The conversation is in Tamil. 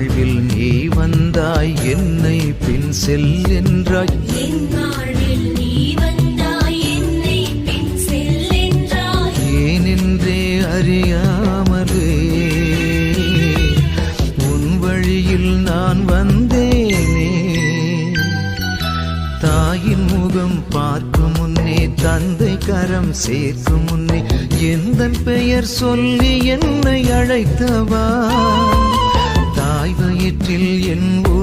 வாழ்வில் நீ வந்தாய் என்னை பின் செல்லென்றாய் ஏனென்றே அறியாமலே உன் வழியில் நான் வந்தேனே. தாயின் முகம் பார்க்கும் முன்னே தந்தை கரம் சேர்க்கும் முன்னே எந்த பெயர் சொல்லி என்னை அழைத்தவா? வயிற்றில் என் உருவம் அமைத்தவா